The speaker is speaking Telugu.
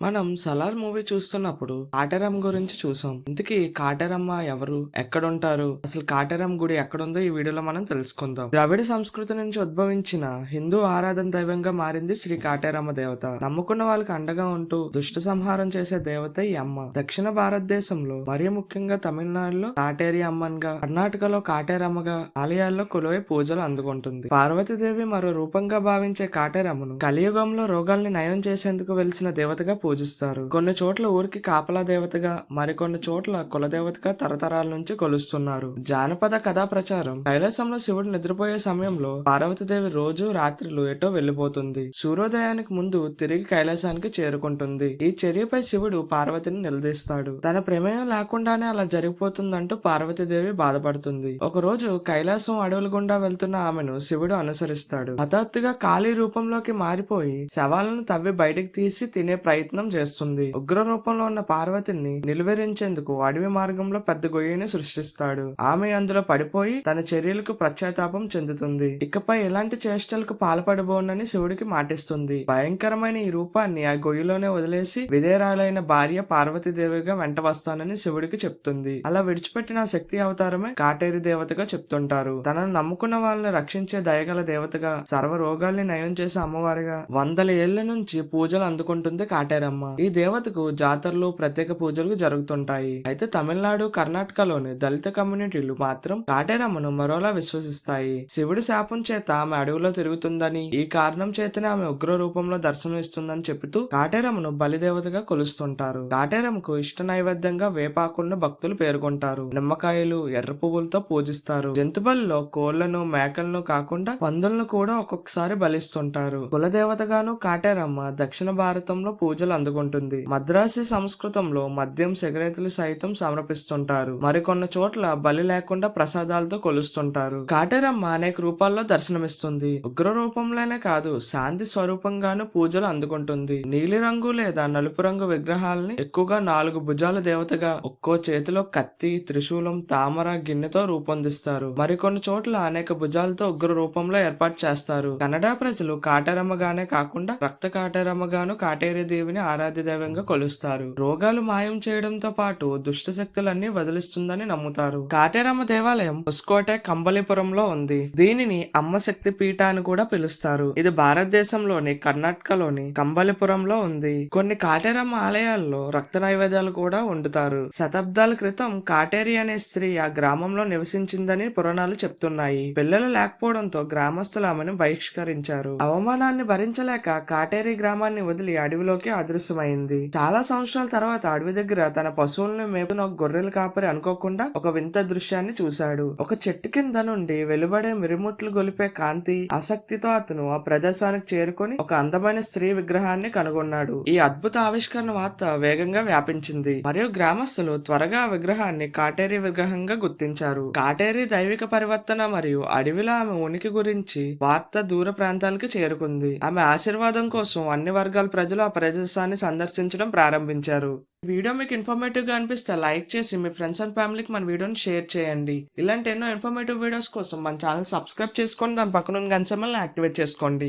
మనం సలార్ మూవీ చూస్తున్నప్పుడు కాటరమ్ గురించి చూసాం. ఇంతకీ కాటేరమ్మ ఎవరు? ఎక్కడుంటారు? అసలు కాటరమ్ గుడి ఎక్కడుందో ఈ వీడియోలో మనం తెలుసుకుందాం. ద్రవిడ సంస్కృతి నుంచి ఉద్భవించిన హిందూ ఆరాధన దైవంగా మారింది శ్రీ కాటేరమ్మ దేవత. నమ్ముకున్న వాళ్ళకి అండగా ఉంటూ దుష్ట సంహారం చేసే దేవత ఈ అమ్మ. దక్షిణ భారతదేశంలో మరీ ముఖ్యంగా తమిళనాడులో కాటేరి అమ్మన్గా కర్ణాటకలో కాటేరమ్మగా ఆలయాల్లో కొలువై పూజలు అందుకుంటుంది. పార్వతీదేవి మరో రూపంగా భావించే కాటేరమ్మను కలియుగంలో రోగాల్ని నయం చేసేందుకు వెలిసిన దేవతగా పూజిస్తారు. కొన్ని చోట్ల ఊరికి కాపలా దేవతగా మరికొన్ని చోట్ల కులదేవతగా తరతరాల నుంచి కొలుస్తున్నారు. జానపద కథా ప్రచారం. కైలాసంలో శివుడు నిద్రపోయే సమయంలో పార్వతీదేవి రోజు రాత్రులు ఎటో వెళ్ళిపోతుంది సూర్యోదయానికి ముందు తిరిగి కైలాసానికి చేరుకుంటుంది. ఈ చర్యపై శివుడు పార్వతిని నిలదీస్తాడు. తన ప్రమేయం లేకుండానే అలా జరిగిపోతుందంటూ పార్వతీదేవి బాధపడుతుంది. ఒక రోజు కైలాసం అడవుల గుండా వెళ్తున్న ఆమెను శివుడు అనుసరిస్తాడు. హఠాత్తుగా ఖాళీ రూపంలోకి మారిపోయి శవాలను తవ్వి బయటకు తీసి తినే ప్రయత్నం చేస్తుంది. ఉగ్ర రూపంలో ఉన్న పార్వతిని నిలువరించేందుకు అడవి మార్గంలో పెద్ద గొయ్యిని సృష్టిస్తాడు. ఆమె అందులో పడిపోయి తన చర్యలకు ప్రత్యాతాపం చెందుతుంది. ఇకపై ఎలాంటి చేష్టలకు పాల్పడబోనని శివుడికి మాటిస్తుంది. భయంకరమైన ఈ రూపాన్ని ఆ గొయ్యిలోనే వదిలేసి విధేరాలైన భార్య పార్వతీదేవిగా వెంట వస్తానని శివుడికి చెప్తుంది. అలా విడిచిపెట్టిన శక్తి అవతారమే కాటేరి దేవతగా చెప్తుంటారు. తనను నమ్ముకున్న వాళ్ళని రక్షించే దయగల దేవతగా సర్వ రోగాల్ని నయం చేసే అమ్మవారిగా వందల ఏళ్ళ నుంచి పూజలు అందుకుంటుంది కాటేరమ్మ ఈ దేవతకు జాతరలు ప్రత్యేక పూజలు జరుగుతుంటాయి. అయితే తమిళనాడు కర్ణాటకలోని దళిత కమ్యూనిటీలు మాత్రం కాటేరమ్మను మరోలా విశ్వసిస్తాయి. శివుడి శాపం చేత ఆమె అడవిలో తిరుగుతుందని ఈ కారణం చేతనే ఆమె ఉగ్ర రూపంలో దర్శనం ఇస్తుందని చెబుతూ కాటేరమ్మను బలిదేవతగా కొలుస్తుంటారు. కాటేరమ్మకు ఇష్ట నైవేద్యంగా వేపాకులను భక్తులు పేర్కొంటారు. నిమ్మకాయలు ఎర్ర పువ్వులతో పూజిస్తారు. జంతుబలిలో కోళ్ళను మేకలను కాకుండా పందులను కూడా ఒక్కొక్కసారి బలిస్తుంటారు. కులదేవతగాను కాటేరమ్మ దక్షిణ భారతంలో పూజలు అందుకుంటుంది. మద్రాసి సంస్కృతంలో మద్యం సిగరెట్లు సైతం సమర్పిస్తుంటారు. మరికొన్ని చోట్ల బలి లేకుండా ప్రసాదాలతో కొలుస్తుంటారు. కాటేరమ్మ అనేక రూపాల్లో దర్శనమిస్తుంది. ఉగ్ర రూపంలోనే కాదు శాంతి స్వరూపంగాను పూజలు అందుకుంటుంది. నీలి రంగు లేదా నలుపు రంగు విగ్రహాలని ఎక్కువగా నాలుగు భుజాల దేవతగా ఒక్కో చేతిలో కత్తి త్రిశూలం తామర గిన్నెతో రూపొందిస్తారు. మరికొన్ని చోట్ల అనేక భుజాలతో ఉగ్ర రూపంలో ఏర్పాటు చేస్తారు. కన్నడ ప్రజలు కాటేరమ్మగానే కాకుండా రక్త కాటరమ్మగాను కాటేరి దేవిని ఆరాధ్య దైవంగా కొలుస్తారు. రోగాలు మాయం చేయడంతో పాటు దుష్ట శక్తులన్నీ వదిలిస్తుందని నమ్ముతారు. కాటేరమ్మ దేవాలయం హుస్కోటే కంబలిపురంలో ఉంది. దీనిని అమ్మ శక్తి పీఠ అని కూడా పిలుస్తారు. ఇది భారతదేశంలోని కర్ణాటకలోని కంబలిపురంలో ఉంది. కొన్ని కాటేరమ్మ ఆలయాల్లో రక్త నైవేద్యాలు కూడా వండుతారు. శతాబ్దాల క్రితం కాటేరి అనే స్త్రీ ఆ గ్రామంలో నివసించిందని పురాణాలు చెప్తున్నాయి. పిల్లలు లేకపోవడంతో గ్రామస్తులు ఆమెను బహిష్కరించారు. అవమానాన్ని భరించలేక కాటేరి గ్రామాన్ని వదిలి అడవిలోకి అదృశ్యమైంది చాలా సంవత్సరాల తర్వాత అడవి దగ్గర తన పశువులను మేపున ఒక గొర్రెల కాపరి అనుకోకుండా ఒక వింత దృశ్యాన్ని చూశాడు. ఒక చెట్టు కింద నుండి వెలువడే మిరుముట్లు గొలిపే కాంతి ఆసక్తితో అతను ఆ ప్రదేశానికి చేరుకొని ఒక అందమైన స్త్రీ విగ్రహాన్ని కనుగొన్నాడు. ఈ అద్భుత ఆవిష్కరణ వార్త వేగంగా వ్యాపించింది. మరియు గ్రామస్తులు త్వరగా ఆ విగ్రహాన్ని కాటేరి విగ్రహంగా గుర్తించారు. కాటేరి దైవిక పరివర్తన మరియు అడవిలో ఆమె ఉనికి గురించి వార్త దూర ప్రాంతాలకు చేరుకుంది. ఆమె ఆశీర్వాదం కోసం అన్ని వర్గాల ప్రజలు ఆ ప్రదేశాన్ని సందర్శించడం ప్రారంభించారు. వీడియో మీకు ఇన్ఫర్మేటివ్గా అనిపిస్తే లైక్ చేసి మీ ఫ్రెండ్స్ అండ్ ఫ్యామిలీకి మన వీడియోని షేర్ చేయండి. ఇలాంటి ఎన్నో ఇన్ఫర్మేటివ్ వీడియోస్ కోసం మన ఛానల్ సబ్స్క్రైబ్ చేసుకొని దాని పక్కన గంచమల్ని యాక్టివేట్ చేసుకోండి.